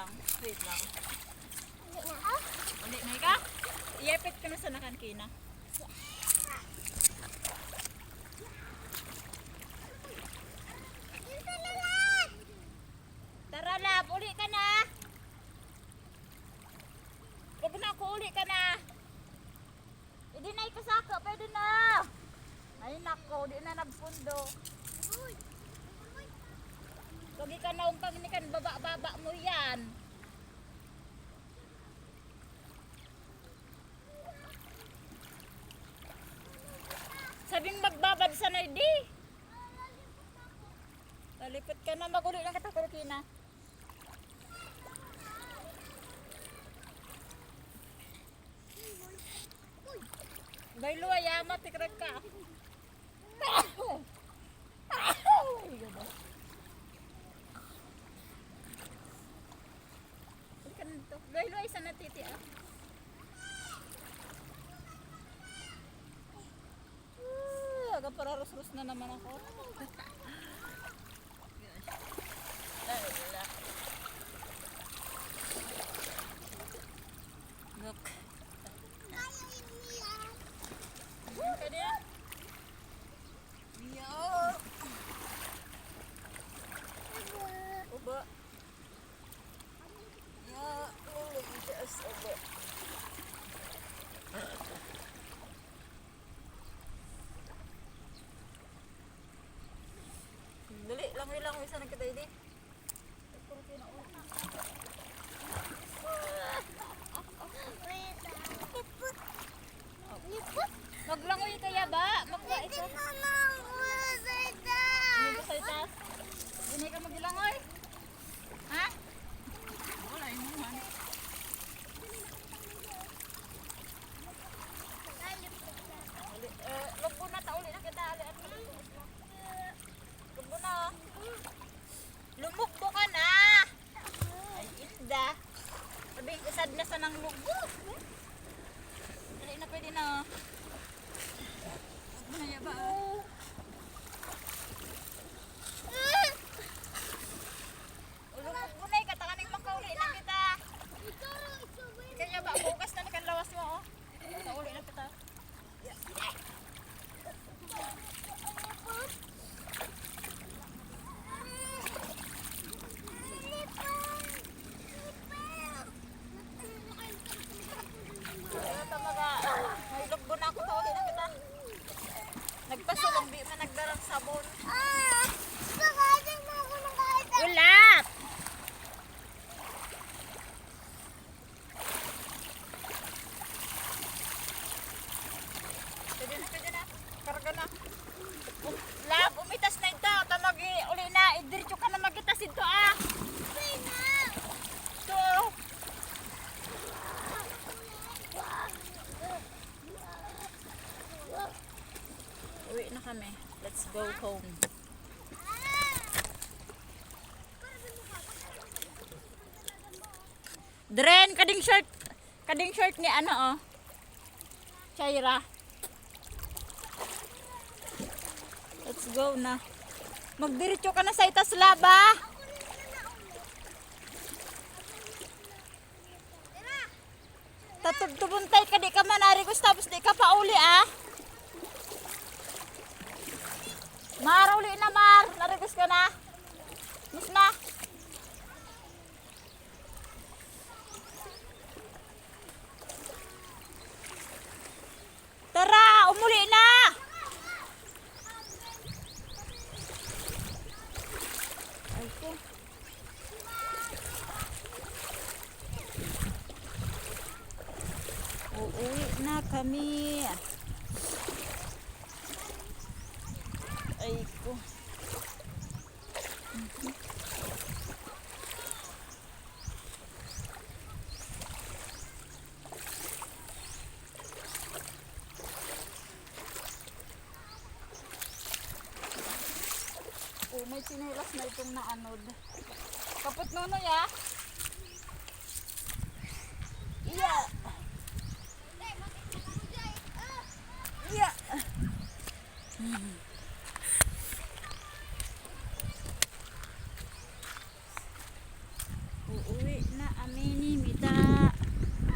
lang. Wait lang. Uli na ka? Iyapit ka na sa nakankina. Tara lab, uli ka na. Huwag na ako, uli ka na. Hindi na ikasaka, pwede na. Ay nako, di na nagpundo. Huwag ka na umpang ni kan baba-baba mo yan. Sabing magbabad sa na di. Talipot ka na, maguli lang kita kurkina. Baylo ayama tikrak ka. Baylo ay sana titi ah. Agad para rus-rus na naman ako. Ini. Maglangoy kaya ba? Magwa ito. Hindi ka itas. Hindi ka maglangoy. Ha? Wala yun naman. Uli, eh, Lugbo na ta uli na kita. Ali, at Lugbo na. oh. Lumugbo ka na. Ay, inda. Sabi, isad na sa nang lugbo. Dali na pwede na. oh. Ano ya ba? oh? Ulumog mo na eh, katakaning makauli na kita. Kaya ba, bukas na nakan lawas mo, oh. Nauli na kita. Kaya tamaga, may lugbo na ako, tawagin na kita. Nagpasulong, di man nagdarang sabon. Ulat! Pwede na, pwede na. Karga na. Um, lab, umitas na ito. Tamagi, uli na. Idiretso ka na magitas ito ah. Ito. oh. Uwi na kami. Let's go home. Dren, kading shirt. Kading shirt ni ano oh. Chaira. Let's go na. Magdiretso ka na sa itas laba. Tatugtubuntay ka di ka manarigos tapos di ka pauli ah. Mar, uli na Mar. Narigos ka na. Miss na. Tara, umuli na. Uuwi na kami. Ay, ko. Oh, may sinelas na itong naanod. Kapot nuno ya. Iya. Iya. Hmm.